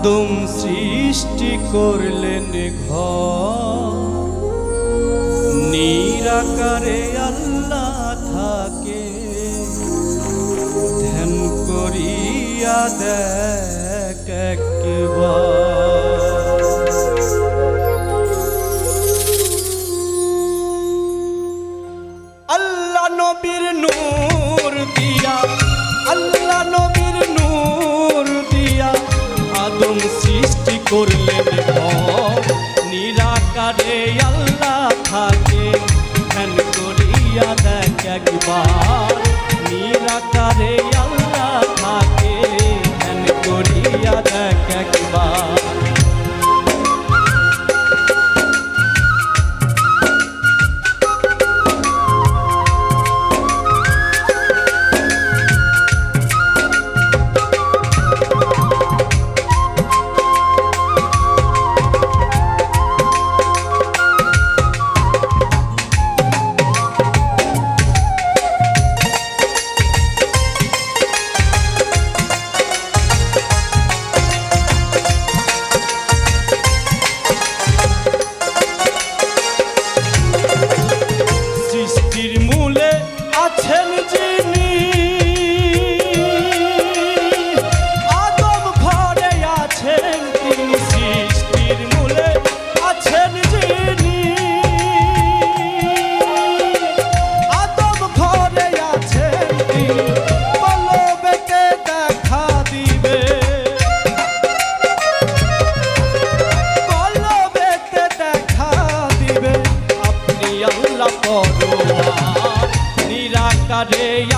আদম সৃষ্টি করলেন ঘর। আল্লাহ থাকে। ধ্যান করিয়া দেখ একবার। করলেন নিরাকারে আল্লাহ থাকে। ধ্যান করিয়া দেখ একবার।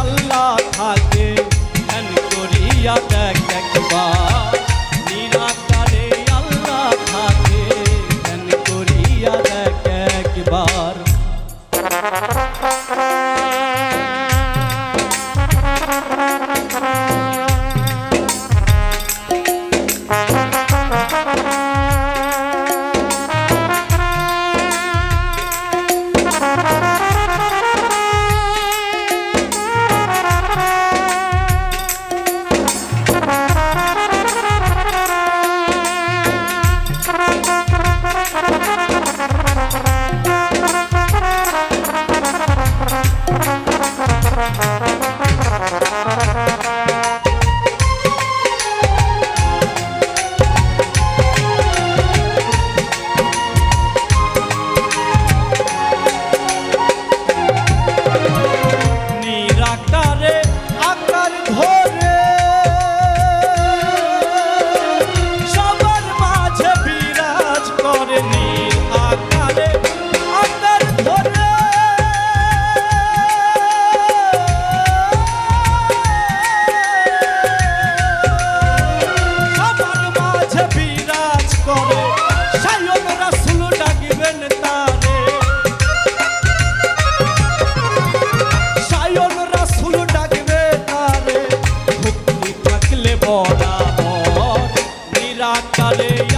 আল্লাহ থাকে ধ্যান করিয়া দেখ দেখবা নিরাকারে আল্লাহ থাকে ধ্যান করিয়া দেখ একবার। রে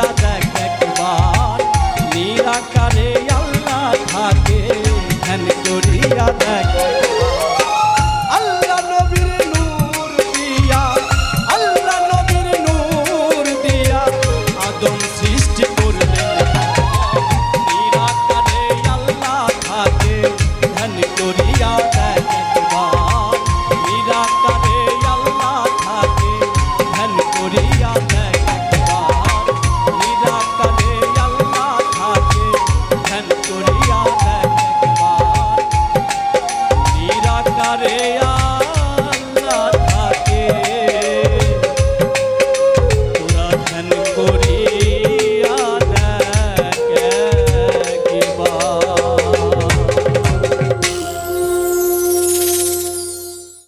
হইয়া দেখ একবার। নিরাকারে করিয়া দেখ